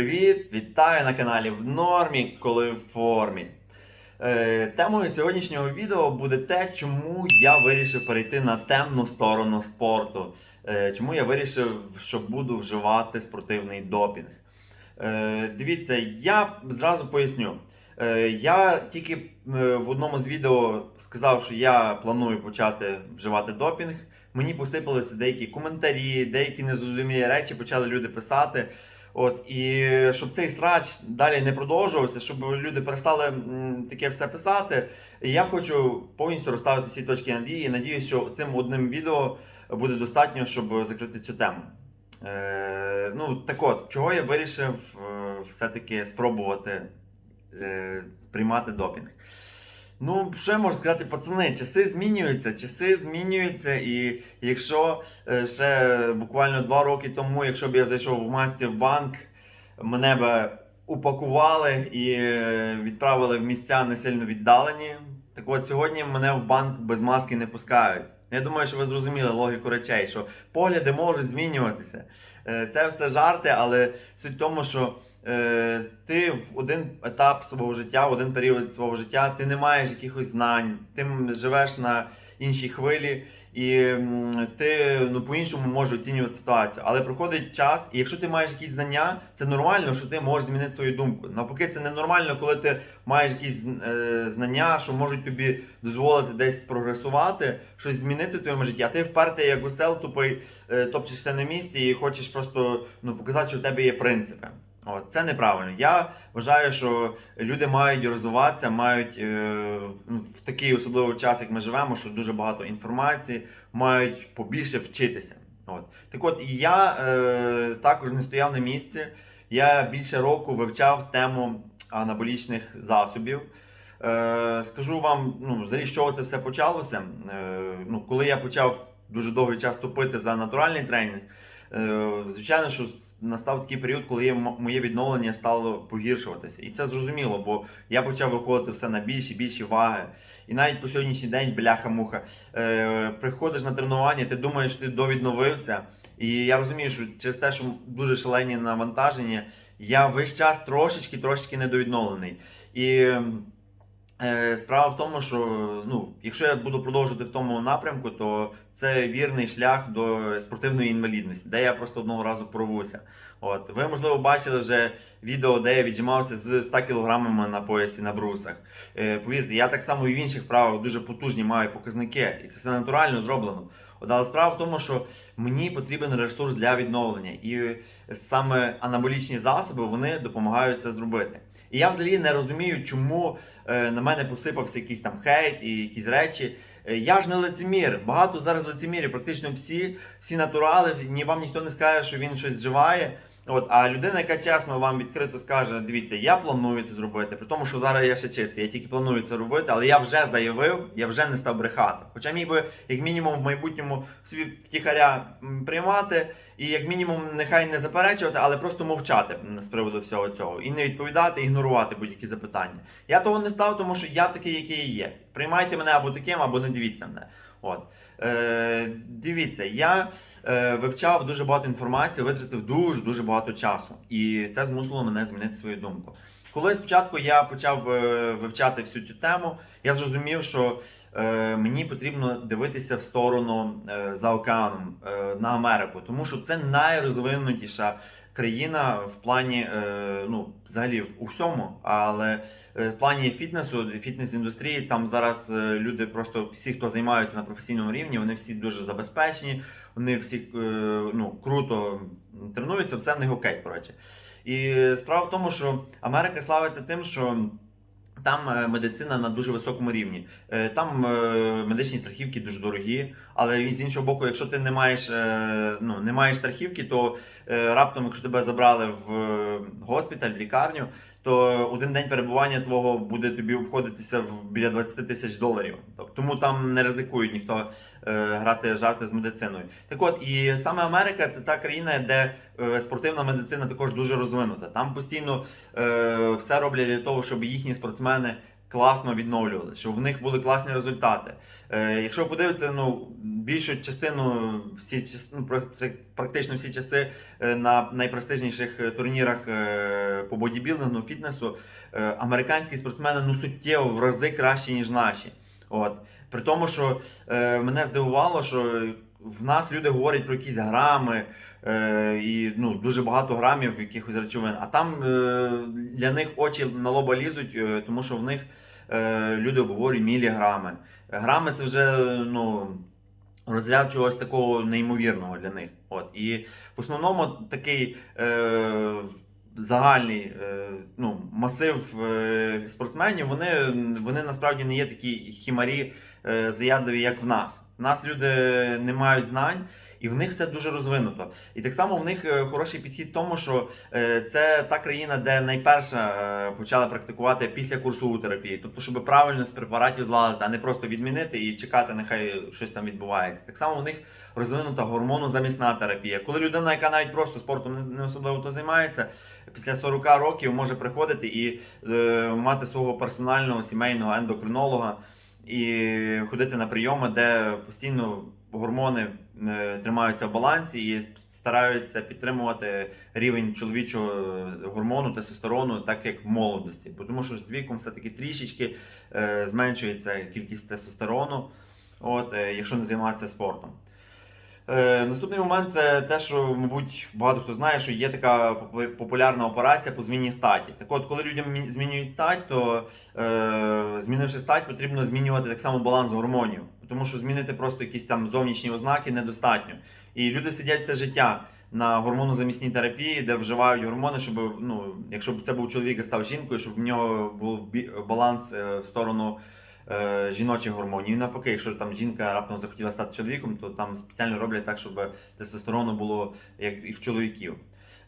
привіт! Вітаю на каналі в нормі, коли в формі. Е, темою сьогоднішнього відео буде те, чому я вирішив перейти на темну сторону спорту. Е, чому я вирішив, що буду вживати спортивний допінг. Е, дивіться, я зразу поясню. Я тільки в одному з відео сказав, що я планую почати вживати допінг. Мені посипалися деякі коментарі, деякі незрозумілі речі почали люди писати. От і щоб цей срач далі не продовжувався, щоб люди перестали таке все писати. Я хочу повністю розставити всі точки над «і» і надіюсь, що цим одним відео буде достатньо, щоб закрити цю тему. Е, ну так от, чого я вирішив е, все-таки спробувати е, приймати допінг. Ну, я можу сказати, пацани, часи змінюються, часи змінюються, і якщо е, ще буквально два роки тому, якщо б я зайшов в масці в банк, мене би упакували і е, відправили в місця не сильно віддалені. Так от сьогодні мене в банк без маски не пускають. Я думаю, що ви зрозуміли логіку речей, що погляди можуть змінюватися. Е, Це все жарти, але суть в тому, що ти в один етап свого життя, в один період свого життя, ти не маєш якихось знань, ти живеш на іншій хвилі, і ти ну, по-іншому можеш оцінювати ситуацію. Але проходить час, і якщо ти маєш якісь знання, це нормально, що ти можеш змінити свою думку. Навпаки, це ненормально, коли ти маєш якісь е, знання, що можуть тобі дозволити десь прогресувати, щось змінити в твоєму житті, а ти впертий як усел тупий, е, топчешся на місці і хочеш просто ну, показати, що в тебе є принципи. От, це неправильно. Я вважаю, що люди мають розвиватися, мають е, ну, в такий особливий час, як ми живемо, що дуже багато інформації, мають побільше вчитися. От. Так от, і я е, також не стояв на місці. Я більше року вивчав тему анаболічних засобів. Е, скажу вам, ну, взагалі, з чого це все почалося. Е, ну, коли я почав дуже довгий час топити за натуральний тренінг, звичайно, що настав такий період, коли моє відновлення стало погіршуватися. І це зрозуміло, бо я почав виходити все на більші більші ваги. І навіть по сьогоднішній день, бляха-муха, е, приходиш на тренування, ти думаєш, ти довідновився. І я розумію, що через те, що дуже шалені навантаження, я весь час трошечки, трошечки недовідновлений. І е, справа в тому, що ну, якщо я буду продовжувати в тому напрямку, то це вірний шлях до спортивної інвалідності, де я просто одного разу порвуся. От. Ви, можливо, бачили вже відео, де я віджимався з 100 кілограмами на поясі на брусах. Е, повірте, я так само і в інших правах дуже потужні маю показники, і це все натурально зроблено. От, але справа в тому, що мені потрібен ресурс для відновлення, і саме анаболічні засоби вони допомагають це зробити. І я взагалі не розумію, чому е, на мене посипався якийсь там хейт і якісь речі. Е, Я ж не лицемір. Багато зараз лицемірів, практично всі, всі натурали, ні вам ніхто не скаже, що він щось вживає. От, а людина, яка чесно вам відкрито скаже, дивіться, я планую це зробити, при тому, що зараз я ще чистий, я тільки планую це робити, але я вже заявив, я вже не став брехати. Хоча міг би, як мінімум, в майбутньому собі втіхаря приймати, і як мінімум, нехай не заперечувати, але просто мовчати з приводу всього цього. І не відповідати, ігнорувати будь-які запитання. Я того не став, тому що я такий, який є. Приймайте мене або таким, або не дивіться мене. От. Е, дивіться, я е, вивчав дуже багато інформації, витратив дуже дуже багато часу. І це змусило мене змінити свою думку. Коли спочатку я почав е, вивчати всю цю тему, я зрозумів, що е, мені потрібно дивитися в сторону е, за океаном е, на Америку, тому що це найрозвинутіша країна в плані, е, ну, взагалі в усьому, але е, в плані фітнесу, фітнес-індустрії, там зараз е, люди просто всі, хто займаються на професійному рівні, вони всі дуже забезпечені, вони всі ну, круто тренуються, все в них окей, коротше. І справа в тому, що Америка славиться тим, що. Там е, медицина на дуже високому рівні. Е, Там е, медичні страхівки дуже дорогі, але з іншого боку, якщо ти не маєш, ну, не маєш страхівки, то раптом, якщо тебе забрали в госпіталь, в лікарню, то один день перебування твого буде тобі обходитися в біля 20 тисяч доларів. Тобто, Тому там не ризикують ніхто е, грати жарти з медициною. Так от, і саме Америка це та країна, де е, спортивна медицина також дуже розвинута. Там постійно е, все роблять для того, щоб їхні спортсмени класно відновлювали, щоб в них були класні результати. Е, якщо подивитися, ну більшу частину всі ну, практично всі часи е, на найпрестижніших е, турнірах е, по бодібілдингу, фітнесу, американські спортсмени ну суттєво в рази кращі, ніж наші. От. При тому, що е, мене здивувало, що в нас люди говорять про якісь грами і ну, дуже багато грамів якихось речовин. А там е, для них очі на лоба лізуть, е, тому що в них е, люди обговорюють міліграми. Грами це вже ну, розряд чогось такого неймовірного для них. От. І в основному такий е, загальний е, ну, масив е, спортсменів, вони, вони насправді не є такі хімарі е, заядливі, як в нас. В нас люди не мають знань. І в них все дуже розвинуто. І так само в них е, хороший підхід в тому, що е, це та країна, де найперше почали практикувати після курсову терапії. Тобто, щоб правильно з препаратів злазити, а не просто відмінити і чекати, нехай щось там відбувається. Так само в них розвинута гормонозамісна терапія. Коли людина, яка навіть просто спортом не особливо то займається, після 40 років може приходити і е, мати свого персонального сімейного ендокринолога і ходити на прийоми, де постійно гормони е, тримаються в балансі і стараються підтримувати рівень чоловічого е, гормону тестостерону, так як в молодості. Бо Тому що з віком все-таки трішечки е, зменшується кількість тестостерону, от, якщо не займатися спортом. Е, наступний момент це те, що, мабуть, багато хто знає, що є така попу- популярна операція по зміні статі. Так от, коли людям змінюють стать, то е, змінивши стать, потрібно змінювати так само баланс гормонів. Тому що змінити просто якісь там зовнішні ознаки недостатньо. І люди сидять все життя на гормонозамісній терапії, де вживають гормони, щоб ну, якщо б це був чоловік і став жінкою, щоб в нього був баланс е, в сторону е, жіночих гормонів. Навпаки, якщо там жінка раптом захотіла стати чоловіком, то там спеціально роблять так, щоб тестостерону було як і в чоловіків.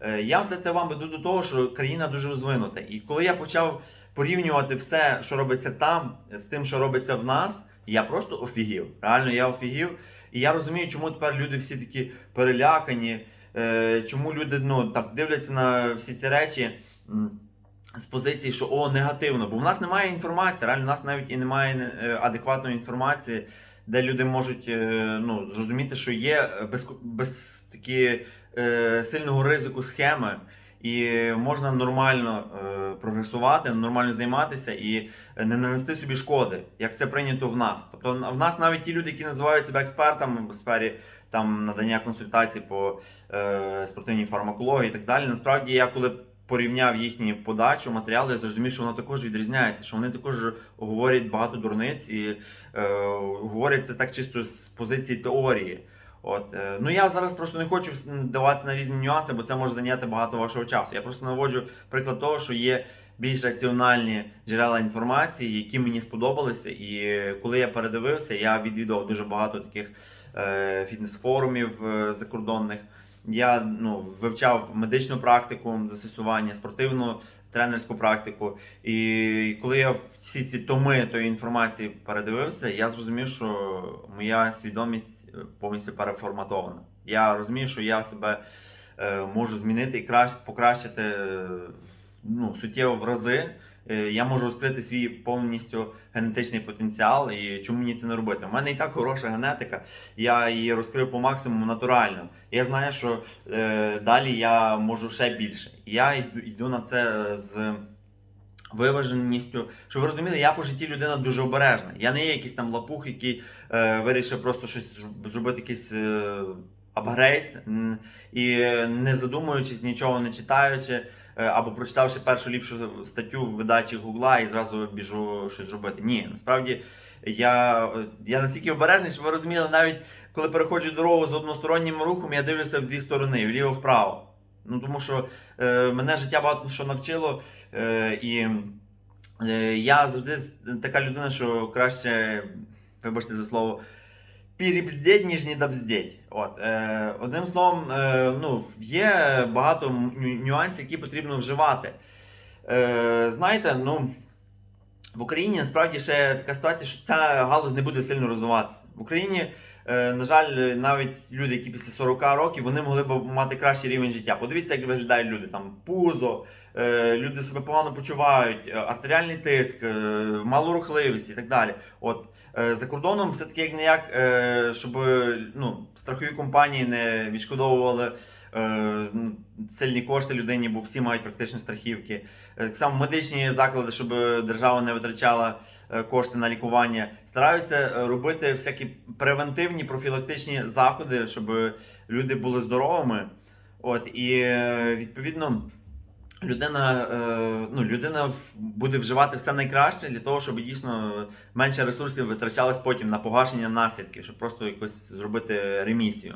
Е, Я все це вам веду до того, що країна дуже розвинута. І коли я почав порівнювати все, що робиться там, з тим, що робиться в нас, я просто офігів. Реально, я офігів. І я розумію, чому тепер люди всі такі перелякані, е, чому люди ну, так дивляться на всі ці речі. З позиції, що о, негативно, бо в нас немає інформації, реально в нас навіть і немає е, адекватної інформації, де люди можуть е, ну, зрозуміти, що є без, без такі е, сильного ризику схеми, і можна нормально е, прогресувати, нормально займатися і не нанести собі шкоди, як це прийнято в нас. Тобто в нас навіть ті люди, які називають себе експертами в сфері там надання консультацій по е, спортивній фармакології і так далі. Насправді я коли порівняв їхні подачу, матеріали, я зрозумів, що воно також відрізняється, що вони також говорять багато дурниць і е, говорять це так чисто з позиції теорії. От, е, ну я зараз просто не хочу давати на різні нюанси, бо це може зайняти багато вашого часу. Я просто наводжу приклад того, що є більш раціональні джерела інформації, які мені сподобалися. І коли я передивився, я відвідав дуже багато таких фітнес-форумів е, закордонних. Я ну, вивчав медичну практику застосування, спортивну тренерську практику. І коли я всі ці томи тої інформації передивився, я зрозумів, що моя свідомість е, повністю переформатована. Я розумію, що я себе е, можу змінити і кращ, покращити е, ну, суттєво в рази. Е, Я можу розкрити свій повністю генетичний потенціал, і чому мені це не робити? У мене і так хороша генетика, я її розкрив по максимуму натурально. Я знаю, що е, далі я можу ще більше. Я йду, на це з виваженістю. Щоб ви розуміли, я по житті людина дуже обережна. Я не є якийсь там лапух, який е, вирішив просто щось зробити якийсь е, апгрейд, і е, не задумуючись, нічого не читаючи, або прочитавши першу ліпшу статтю в видачі Гугла і зразу біжу щось робити. Ні, насправді я, е, я настільки обережний, щоб ви розуміли, навіть коли переходжу дорогу з одностороннім рухом, я дивлюся в дві сторони, вліво-вправо. Ну тому що е, мене життя багато що навчило, е, і е, я завжди така людина, що краще, вибачте за слово, пірібздеть, ніж не добздеть. От, е, одним словом, е, ну, є багато ню- нюансів, які потрібно вживати. Е, знаєте, ну. В Україні насправді ще така ситуація, що ця галузь не буде сильно розвиватися. В Україні на жаль, навіть люди, які після 40 років, вони могли б мати кращий рівень життя. Подивіться, як виглядають люди. Там пузо, е, люди себе погано почувають, е, артеріальний тиск, е, малорухливість і так далі. От е, за кордоном все-таки як не як, е, щоб ну, страхові компанії не відшкодовували. е, ну, Сильні кошти людині, бо всі мають практично страхівки. Е, Так само медичні заклади, щоб держава не витрачала е, кошти на лікування, стараються е, робити всякі превентивні профілактичні заходи, щоб люди були здоровими. От і е, відповідно людина, е, ну, людина буде вживати все найкраще для того, щоб дійсно менше ресурсів витрачалось потім на погашення наслідків, щоб просто якось зробити ремісію.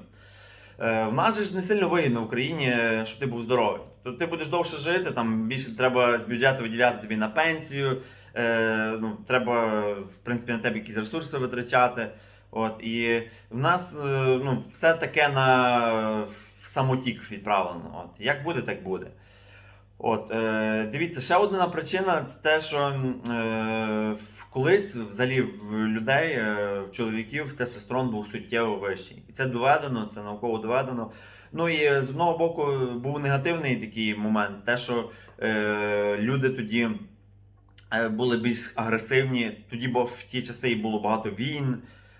В нас же ж не сильно вигідно в Україні, щоб ти був здоровий. То ти будеш довше жити, там більше треба з бюджету виділяти тобі на пенсію. Е, ну, треба, в принципі, на тебе якісь ресурси витрачати. От, і в нас е, ну, все таке на самотік відправлено. От, як буде, так буде. От, е, дивіться, ще одна причина це те, що е, колись взагалі в людей, е, в чоловіків тестостерон був суттєво вищий. І це доведено, це науково доведено. Ну і з одного боку був негативний такий момент, те, що е, люди тоді були більш агресивні. Тоді бо в ті часи і було багато війн,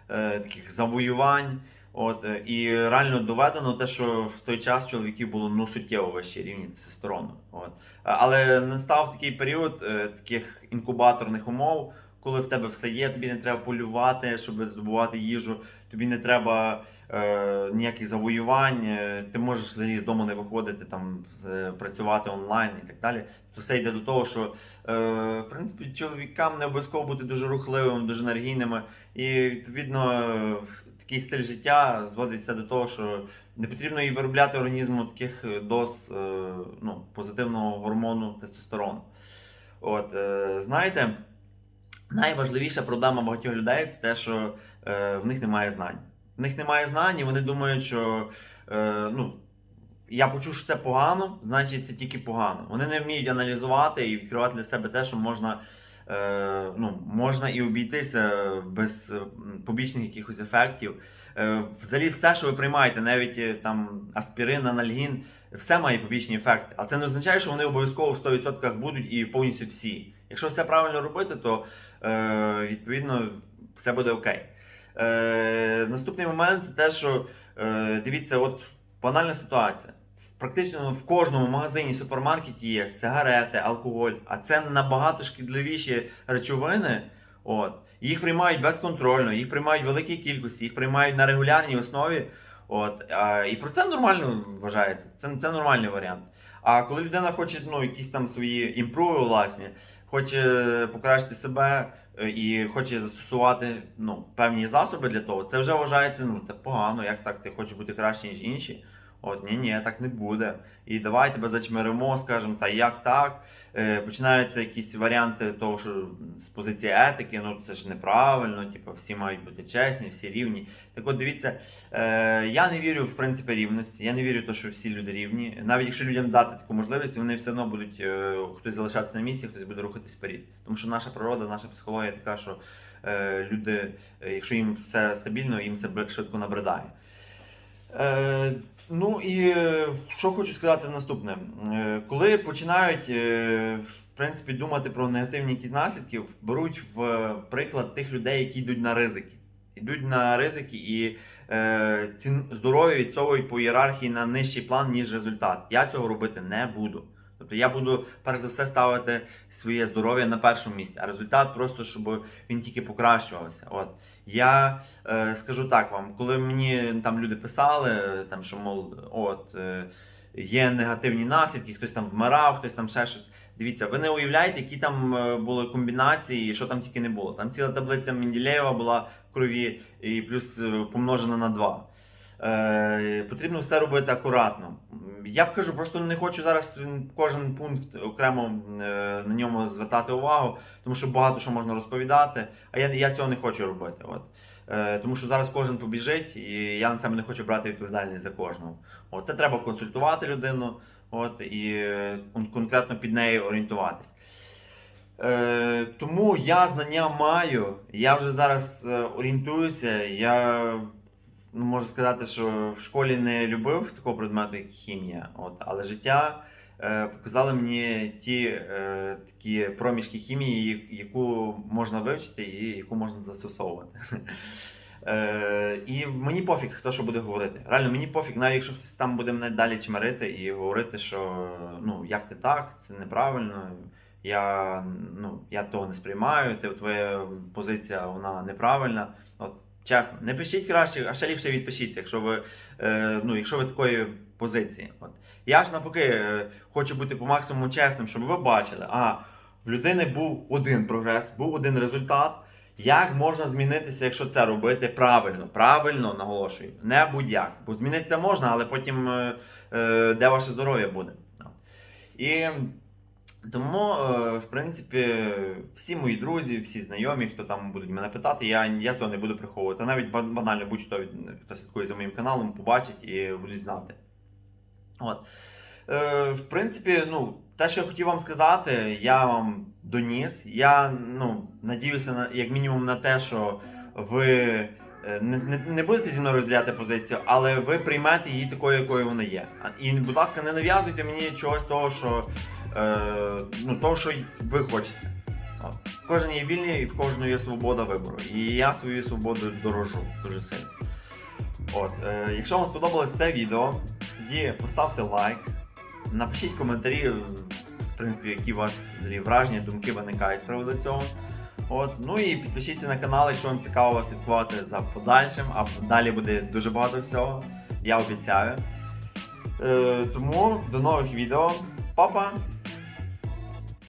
е, таких завоювань. От, е, і реально доведено те, що в той час чоловіків було ну, суттєво вищі рівні тестостерону. От. Але настав такий період е, таких інкубаторних умов, коли в тебе все є, тобі не треба полювати, щоб здобувати їжу, тобі не треба е, ніяких завоювань, е, ти можеш взагалі з дому не виходити, там, працювати онлайн і так далі. То все йде до того, що е, в принципі чоловікам не обов'язково бути дуже рухливими, дуже енергійними. І відповідно такий стиль життя зводиться до того, що не потрібно і виробляти організму таких доз е, ну, позитивного гормону тестостерону. От, е, знаєте, найважливіша проблема багатьох людей це те, що е, в них немає знань. В них немає знань, і вони думають, що е, ну, я почув, що це погано, значить це тільки погано. Вони не вміють аналізувати і відкривати для себе те, що можна, е, ну, можна і обійтися без е, побічних якихось ефектів. Е, взагалі, все, що ви приймаєте, навіть е, там аспірин, анальгін, все має побічні ефекти. А це не означає, що вони обов'язково в 100% будуть і повністю всі. Якщо все правильно робити, то е, відповідно все буде окей. Е, наступний момент це те, що е, дивіться, от банальна ситуація. Практично в кожному магазині, супермаркеті є сигарети, алкоголь, а це набагато шкідливіші речовини. От. Їх приймають безконтрольно, їх приймають в великій кількості, їх приймають на регулярній основі. От. А, і про це нормально вважається. Це, це нормальний варіант. А коли людина хоче ну, якісь там свої імпруви власні, хоче покращити себе е, і хоче застосувати ну, певні засоби для того, це вже вважається, ну це погано, як так ти хочеш бути краще, ніж інші. От ні, ні, так не буде. І давай тебе зачмиримо, скажемо, та як так. Е, починаються якісь варіанти того, що з позиції етики, ну це ж неправильно, типу, всі мають бути чесні, всі рівні. Так от дивіться, е, я не вірю в принципі рівності, я не вірю в те, що всі люди рівні. Навіть якщо людям дати таку можливість, вони все одно будуть е, хтось залишатися на місці, хтось буде рухатись вперед. Тому що наша природа, наша психологія така, що е, люди, е, якщо їм все стабільно, їм це швидко набридає. Е, ну і е, що хочу сказати наступне. Е, коли починають в принципі думати про негативні якісь наслідки, беруть в приклад тих людей, які йдуть на ризики. Йдуть на ризики і ці здоров'я відсовують по ієрархії на нижчий план, ніж результат. Я цього робити не буду. Тобто я буду перш за все ставити своє здоров'я на першому місці, а результат просто, щоб він тільки покращувався. От. Я е, скажу так вам, коли мені там люди писали, там, що мол, от, е, є негативні наслідки, хтось там вмирав, хтось там ще щось. Дивіться, ви не уявляєте, які там е, були комбінації, і що там тільки не було. Там ціла таблиця Менділеєва була в крові і плюс е, помножена на 2. Е, потрібно все робити акуратно. Я б кажу, просто не хочу зараз кожен пункт окремо е, на ньому звертати увагу, тому що багато що можна розповідати, а я, я цього не хочу робити. От. Е, тому що зараз кожен побіжить, і я на себе не хочу брати відповідальність за кожного. От, це треба консультувати людину от, і конкретно під нею орієнтуватись. Е, тому я знання маю, я вже зараз орієнтуюся, я можу сказати, що в школі не любив такого предмету, як хімія. От, але життя е, показало мені ті е, такі проміжки хімії, яку можна вивчити і яку можна застосовувати. Е, і мені пофіг, хто що буде говорити. Реально, мені пофіг, навіть якщо хтось там буде мене далі чмирити і говорити, що ну, як ти так, це неправильно. Я, ну, я того не сприймаю, ти, твоя позиція вона неправильна. От, чесно, не пишіть краще, а ще ліпше відпишіться, якщо ви, е, ну, якщо ви такої позиції. От. Я ж навпаки е, хочу бути по максимуму чесним, щоб ви бачили, а в людини був один прогрес, був один результат. Як можна змінитися, якщо це робити правильно? Правильно наголошую, не будь-як. Бо змінитися можна, але потім е, е, де ваше здоров'я буде. І тому, е, в принципі, всі мої друзі, всі знайомі, хто там будуть мене питати, я, я цього не буду приховувати. Навіть банально будь-хто, хто слідкує за моїм каналом, побачить і будуть знати. От. Е, в принципі, ну, те, що я хотів вам сказати, я вам доніс. Я ну, надіюся, на, як мінімум, на те, що ви е, не, не, не будете зі мною розділяти позицію, але ви приймете її такою, якою вона є. І, будь ласка, не нав'язуйте мені чогось того, що, ну, того, що ви хочете. Кожен є вільний і в кожного є свобода вибору. І я свою свободу дорожу дуже сильно. От, е, якщо вам сподобалось це відео, тоді поставте лайк, напишіть коментарі, в принципі, які у вас взагалі враження, думки виникають з приводу цього. От, ну і підпишіться на канал, якщо вам цікаво слідкувати за подальшим, а далі буде дуже багато всього, я обіцяю. Е, тому до нових відео. Па-па!